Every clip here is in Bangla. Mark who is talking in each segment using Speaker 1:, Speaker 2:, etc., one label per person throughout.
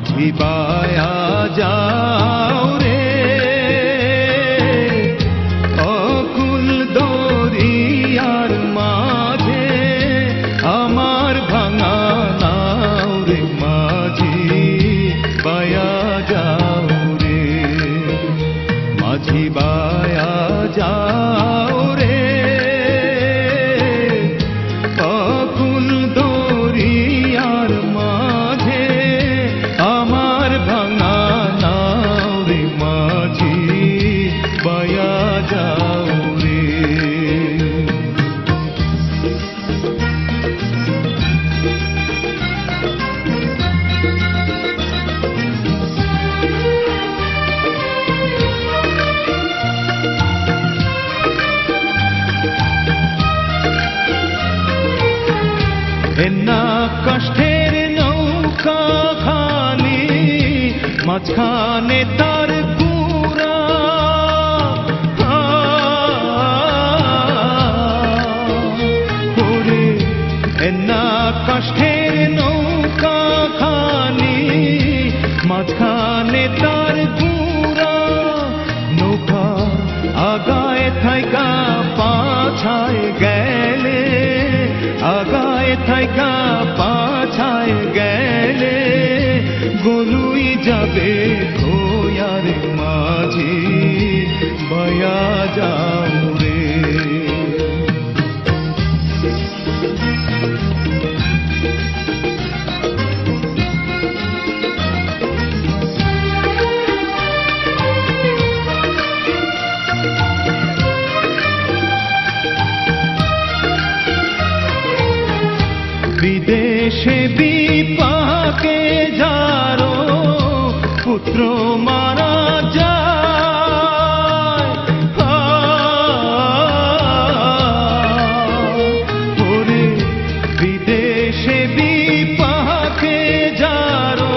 Speaker 1: মাঝি বায়া এনা কষ্টের নৌকা খালি, মাঝখানে তার কুড়া। ওরে এনা কষ্টের নৌকা খালি, মাঝখানে তার কুড়া। নৌকা আগায় থাইকা, পাছায় আগায় থাইকা পাছায় গেলে গলুই যাবে খোয়ার মাঝে বয়া যাও রে। বিদেশে বিপাকে যারো পুত্র মারা যায়। ওরে বিদেশে বিপাকে যারো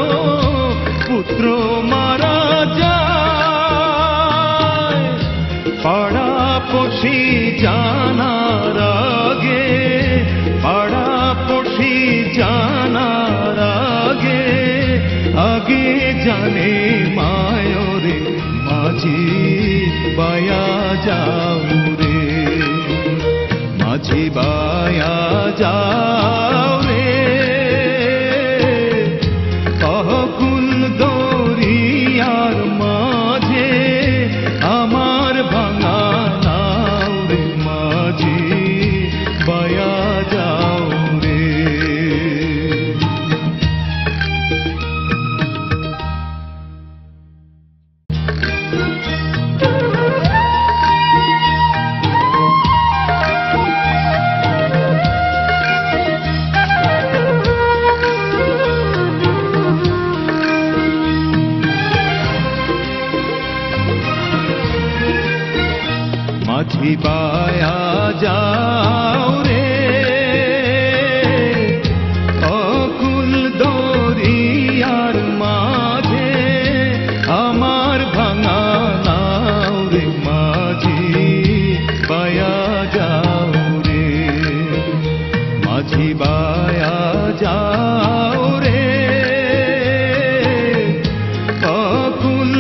Speaker 1: পুত্র মারা যায়। পাড়া পড়শি জানার আগে জানে মায়রে মাঝি বায়া যাও রে। মাঝি বায়া যাও kun